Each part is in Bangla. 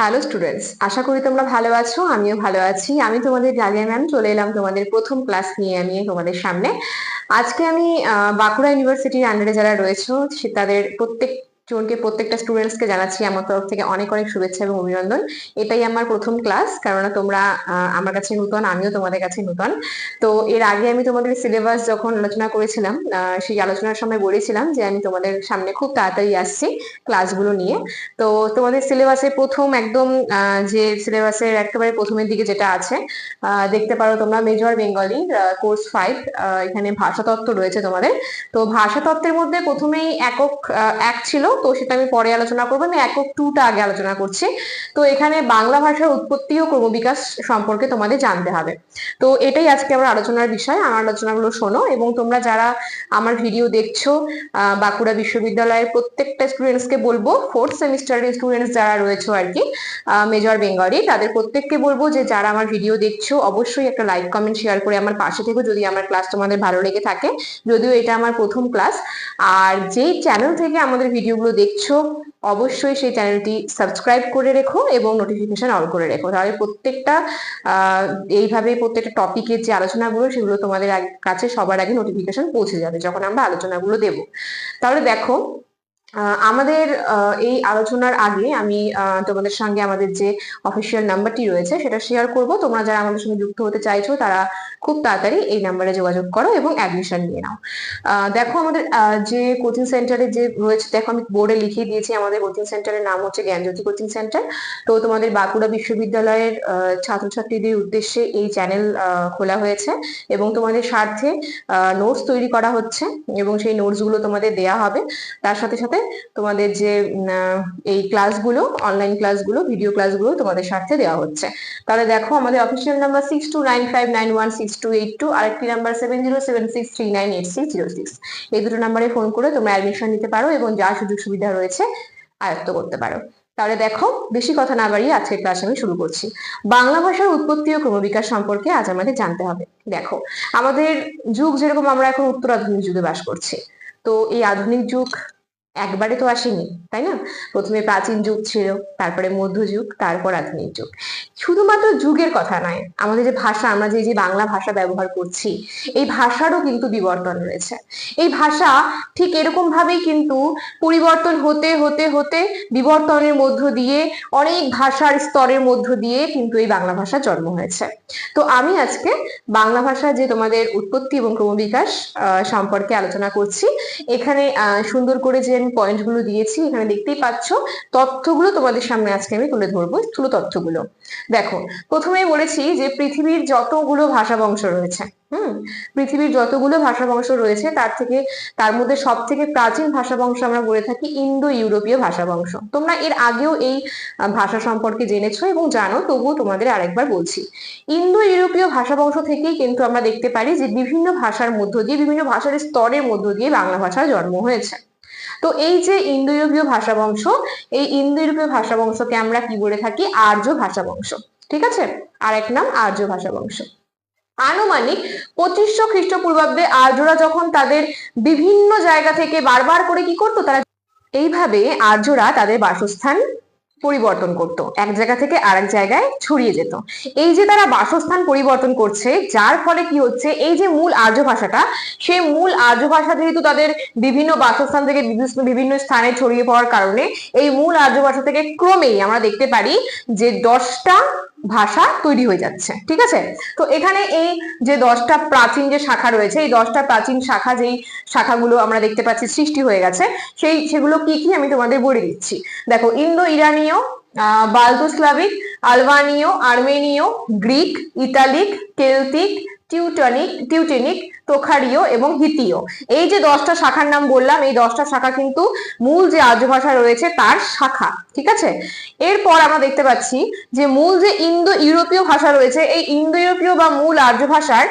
হ্যালো স্টুডেন্টস আশা করি তোমরা ভালো আছো, আমিও ভালো আছি। আমি তোমাদের ডালিয়া ম্যাম চলে এলাম তোমাদের প্রথম ক্লাস নিয়ে, আমি তোমাদের সামনে। আজকে আমি বাঁকুড়া ইউনিভার্সিটির আন্ডারে যারা রয়েছে তাদের প্রত্যেক জনকে প্রত্যেকটা স্টুডেন্টসকে জানাচ্ছি আমার তরফ থেকে অনেক অনেক শুভেচ্ছা এবং অভিনন্দন। এটাই আমার প্রথম ক্লাস কেননা তোমরা আমার কাছে নূতন, আমিও তোমাদের কাছে নূতন। তো এর আগে আমি তোমাদের সিলেবাস যখন আলোচনা করেছিলাম সেই আলোচনার সময় বলেছিলাম যে আমি তোমাদের সামনে খুব তাড়াতাড়ি আসছি ক্লাসগুলো নিয়ে। তো তোমাদের সিলেবাসে প্রথম একদম যে সিলেবাসের একেবারে প্রথমের দিকে যেটা আছে দেখতে পারো তোমরা মেজর বেঙ্গলি কোর্স ফাইভ এখানে ভাষাতত্ত্ব রয়েছে তোমাদের। তো ভাষাতত্ত্বের মধ্যে প্রথমেই একক এক ছিল তো সেটা আমি পরে আলোচনা করব। আমি একক টুটা আগে আলোচনা করছি। তো এখানে বাংলা ভাষার উৎপত্তি ও ক্রমবিকাশ সম্পর্কে তোমাদের জানতে হবে। তো এটাই আজকে আমার আলোচনার বিষয়। আমার আলোচনাগুলো শোনো এবং তোমরা যারা আমার ভিডিও দেখছ বাঁকুড়া বিশ্ববিদ্যালয়ের প্রত্যেকটা স্টুডেন্টসকে বলব ফোর্থ সেমিস্টারের স্টুডেন্টস যারা রয়েছে আর কি মেজর বেঙ্গলি তাদের প্রত্যেককে বলব যে যারা আমার ভিডিও দেখছ, অবশ্যই একটা লাইক কমেন্ট শেয়ার করে আমার পাশে থেকো যদি আমার ক্লাস তোমাদের ভালো লেগে থাকে। যদিও এটা আমার প্রথম ক্লাস আর যেই চ্যানেল থেকে আমাদের ভিডিওগুলো দেখছ, অবশ্যই সেই চ্যানেলটি সাবস্ক্রাইব করে রেখো এবং নোটিফিকেশন অন করে রেখো। তাহলে প্রত্যেকটা এইভাবে প্রত্যেকটা টপিকের যে আলোচনাগুলো, সেগুলো তোমাদের কাছে সবার আগে নোটিফিকেশন পৌঁছে যাবে যখন আমরা আলোচনাগুলো দেব। তাহলে দেখো আমাদের এই আলোচনার আগে আমি তোমাদের সঙ্গে আমাদের যে অফিসিয়াল নাম্বারটি রয়েছে, সেটা শেয়ার করব। তোমরা যারা আমাদের সঙ্গে যুক্ত হতে চাইছো, তারা খুব তাড়াতাড়ি এই নাম্বারে যোগাযোগ করো এবং অ্যাডমিশন নিয়ে নাও। দেখো আমাদের যে কোচিং সেন্টারে যে রয়েছে, দেখো আমি বোর্ডে লিখিয়ে দিয়েছি, আমাদের কোচিং সেন্টারের নাম হচ্ছে জ্ঞানজ্যোতি কোচিং সেন্টার তো তোমাদের বাঁকুড়া বিশ্ববিদ্যালয়ের ছাত্রছাত্রীদের উদ্দেশ্যে এই চ্যানেল খোলা হয়েছে এবং তোমাদের স্বার্থে নোটস তৈরি করা হচ্ছে এবং সেই নোটসগুলো তোমাদের দেয়া হবে। তার সাথে সাথে তোমাদের যে এই ক্লাসগুলো অনলাইন ক্লাসগুলো ভিডিও ক্লাসগুলো তোমাদের স্বার্থে দেওয়া হচ্ছে। তাহলে দেখো আমাদের official number six two nine five nine one six এই দুটো নাম্বারে ফোন করে তোমরা অ্যাডমিশন নিতে পারো এবং যা সুযোগ সুবিধা রয়েছে আয়ত্ত করতে পারো। তাহলে দেখো, বেশি কথা না বাড়িয়ে আজকের ক্লাস আমি শুরু করছি। বাংলা ভাষার উৎপত্তি ও ক্রমবিকাশ সম্পর্কে আজ আমাদের জানতে হবে। দেখো, আমাদের যুগ যেরকম আমরা এখন উত্তর আধুনিক যুগে বাস করছি। তো এই আধুনিক যুগ একবারে তো আসেনি, তাই না? প্রথমে প্রাচীন যুগ ছিল, তারপরে মধ্যযুগ, তারপর আধুনিক যুগ। শুধুমাত্র যুগের কথা নয়, আমাদের যে ভাষা, আমরা যে যে বাংলা ভাষা ব্যবহার করছি, এই ভাষারও কিন্তু বিবর্তন রয়েছে। এই ভাষা ঠিক এরকম ভাবেই কিন্তু পরিবর্তন হতে হতে হতে বিবর্তনের মধ্য দিয়ে, অনেক ভাষার স্তরের মধ্য দিয়ে কিন্তু এই বাংলা ভাষা জন্ম হয়েছে। তো আমি আজকে বাংলা ভাষা যে তোমাদের উৎপত্তি এবং ক্রমবিকাশ সম্পর্কে আলোচনা করছি, এখানে সুন্দর করে যে আমি পয়েন্টগুলো দিয়েছি, এখানে দেখতেই পাচ্ছ। তথ্যগুলো তোমাদের সামনে আজকে আমি তুলে ধরবো স্থূল তথ্যগুলো। দেখো, প্রথমেই বলেছি যে পৃথিবীর যতগুলো ভাষা বংশ রয়েছে, হুম, পৃথিবীর যতগুলো ভাষা বংশ রয়েছে, তার থেকে, তার মধ্যে সব থেকে প্রাচীন ভাষা বংশ আমরা বলে থাকি ইন্দো ইউরোপীয় ভাষা বংশ। তোমরা এর আগেও এই ভাষা সম্পর্কে জেনেছো এবং জানো, তবুও তোমাদের আরেকবার বলছি। ইন্দো ইউরোপীয় ভাষা বংশ থেকেই কিন্তু আমরা দেখতে পারি যে বিভিন্ন ভাষার মধ্য দিয়ে, বিভিন্ন ভাষার স্তরের মধ্য দিয়ে বাংলা ভাষার জন্ম হয়েছে। তো এই যে ইন্দো ইউরোপীয় ভাষা বংশ এই ইন্দো ইউরোপীয় ভাষা বংশকে আমরা কি বলে থাকি? আর্য ভাষা বংশ ঠিক আছে? আর এক নাম আর্য ভাষা বংশ আনুমানিক পঁচিশশো খ্রিস্টপূর্বাব্দে আর্যরা যখন তাদের বিভিন্ন জায়গা থেকে বারবার করে কি করতো? তারা এইভাবে আর্যরা তাদের বাসস্থান পরিবর্তন করত। এক জায়গা থেকে আরেক জায়গায় ছড়িয়ে যেত। এই যে তারা বাসস্থান পরিবর্তন করছে, যার ফলে কি হচ্ছে, এই যে মূল আর্য ভাষাটা, সেই মূল আর্য ভাষা যেহেতু তাদের বিভিন্ন বাসস্থান থেকে বিভিন্ন স্থানে ছড়িয়ে পড়ার কারণে, এই মূল আর্য ভাষা থেকে ক্রমেই আমরা দেখতে পারি যে দশটা ভাষা তৈরি হয়ে যাচ্ছে, ঠিক আছে? তো এখানে এই যে দশটা প্রাচীন যে শাখা রয়েছে, এই দশটা প্রাচীন শাখা যেই শাখাগুলো আমরা দেখতে পাচ্ছি সৃষ্টি হয়ে গেছে, সেই, সেগুলো কি কি আমি তোমাদের বলে দিচ্ছি। দেখো ইন্দো ইরানীয় বালতোস্লাভিক, আলবানীয়, আর্মেনীয়, Greek, Italic, Celtic Teutonic, Teutonic তোখারীয় এবং হিতীয় এই যে দশটা শাখার নাম বললাম, এই দশটা শাখা কিন্তু মূল যে আর্য ভাষা রয়েছে তার শাখা, ঠিক আছে? এরপর আমরা দেখতে পাচ্ছি যে মূল যে ইন্দো ইউরোপীয় ভাষা রয়েছে, এই ইন্দো ইউরোপীয় বা মূল আর্য ভাষার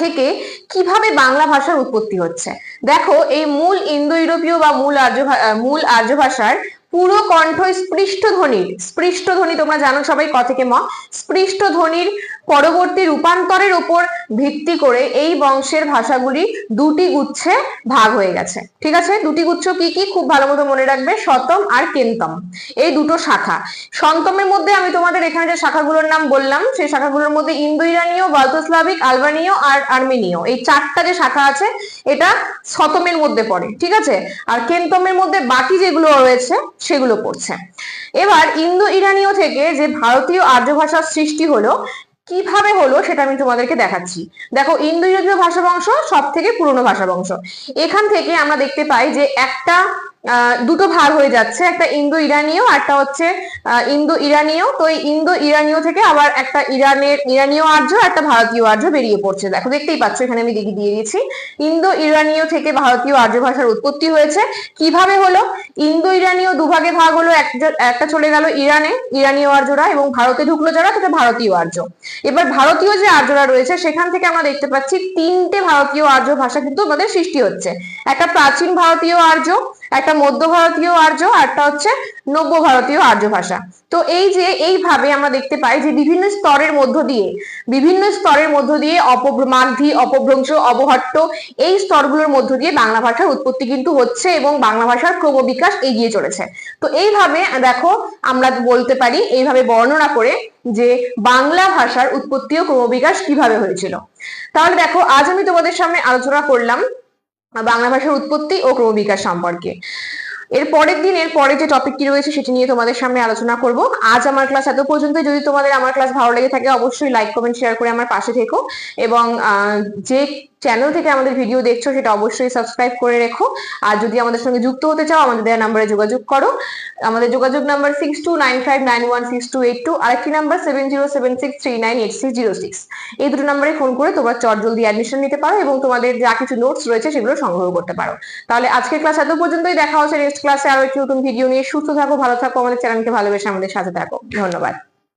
থেকে কীভাবে বাংলা ভাষার উৎপত্তি হচ্ছে? দেখো, এই মূল ইন্দো ইউরোপীয় বা মূল আর্য মূল আর্য ভাষার পুরো কণ্ঠ স্পৃষ্ট ধ্বনির স্পৃষ্ট ধ্বনি তোমরা জানো সবাই ক থেকে ম, স্পৃষ্ট ধ্বনির পরবর্তী রূপান্তরের উপর ভিত্তি করে এই বংশের ভাষাগুলি দুটি গুচ্ছে ভাগ হয়ে গেছে। ঠিক আছে? দুটি গুচ্ছ কি কি? খুব ভালো মতো মনে রাখবে। শতম আর কেন্তম। এই দুটো শাখা। সন্তমের মধ্যে আমি তোমাদের এখানে যে শাখাগুলোর নাম বললাম, সেই শাখাগুলোর মধ্যে ইন্দো ইরানীয় বাল্টোস্লাভিক আলবানীয় আর আর্মেনীয়। এই চারটা যে শাখা আছে, এটা শতমের মধ্যে পড়ে। ঠিক আছে? আর কেন্তমের মধ্যে বাকি যেগুলো রয়েছে সেগুলো পড়ছে। এবার ইন্দো ইরানীয় থেকে যে ভারতীয় আর্য ভাষার সৃষ্টি হলো, কীভাবে হলো সেটা আমি তোমাদেরকে দেখাচ্ছি। দেখো ইন্দো ইউরোপীয় ভাষা বংশ সব থেকে পুরনো ভাষা বংশ এখান থেকে আমরা দেখতে পাই যে একটা দুটো ভাগ হয়ে যাচ্ছে, একটা ইন্দো ইরানীয় একটা হচ্ছে ইন্দো ইরানীয় তো এই ইন্দো ইরানীয় থেকে আবার একটা ইরানের, ইরানীয় আর্য, একটা ভারতীয় আর্য বেরিয়ে পড়ছে। দেখো, দেখতেই পাচ্ছ, এখানে আমি দিকে দিয়ে দিয়েছি। ইন্দো ইরানীয় থেকে ভারতীয় আর্য ভাষার উৎপত্তি হয়েছে। কীভাবে হলো? ইন্দো ইরানীয় দুভাগে ভাগ হলো একটা- চলে গেল ইরানে, ইরানীয় আর্যরা, এবং ভারতে ঢুকলো যারা সেটা ভারতীয় আর্য। এবার ভারতীয় যে আর্যরা রয়েছে, সেখান থেকে আমরা দেখতে পাচ্ছি, তিনটে ভারতীয় আর্য ভাষা কিন্তু আমাদের সৃষ্টি হচ্ছে। একটা প্রাচীন ভারতীয় আর্য একটা মধ্য ভারতীয় আর্য আর একটা হচ্ছে নব্য ভারতীয় আর্য ভাষা। তো এই যে, এইভাবে আমরা দেখতে পাই যে বিভিন্ন স্তরের মধ্য দিয়ে, বিভিন্ন স্তরের মধ্য দিয়ে অপমাধি অপভ্রংশ, অবহট্ট, এই স্তরগুলোর মধ্য দিয়ে বাংলা ভাষার উৎপত্তি কিন্তু হচ্ছে এবং বাংলা ভাষার ক্রমবিকাশ এগিয়ে চলেছে। তো এইভাবে, দেখো, আমরা বলতে পারি, এইভাবে বর্ণনা করে যে বাংলা ভাষার উৎপত্তি ও ক্রমবিকাশ কীভাবে হয়েছিল। তাহলে দেখো, আজ আমি তোমাদের সামনে আলোচনা করলাম বাংলা ভাষার উৎপত্তি ও ক্রমবিকাশ সম্পর্কে। এর পরের দিন, এর পরে যে টপিকটি রয়েছে, সেটি নিয়ে তোমাদের সামনে আলোচনা করব। আজ আমার ক্লাস এত পর্যন্ত যদি তোমাদের আমার ক্লাস ভালো লেগে থাকে, অবশ্যই লাইক কমেন্ট শেয়ার করে আমার পাশে থেকো। এবং যে চ্যানেল থেকে আমাদের ভিডিও দেখছ, সেটা অবশ্যই সাবস্ক্রাইব করে রেখো। আর যদি আমাদের সঙ্গে যুক্ত হতে চাও, আমাদের দেওয়া নাম্বারে যোগাযোগ করো। আমাদের যোগাযোগ number six two nine five nine one six two eight two আরেকটি number seven zero seven six three nine eight six zero six এই দুটো নাম্বারে ফোন করে তোমরা চট জলদি অ্যাডমিশন নিতে পারো এবং তোমাদের যা কিছু নোটস রয়েছে সেগুলো সংগ্রহ করতে পারো। তাহলে আজকের ক্লাস এত পর্যন্তই, দেখা হচ্ছে নেক্সট ক্লাসে আরও একটি নতুন ভিডিও নিয়ে। সুস্থ থাকো, ভালো থাকো, আমাদের চ্যানেলকে ভালোবেসে আমাদের সাথে থাকো। ধন্যবাদ।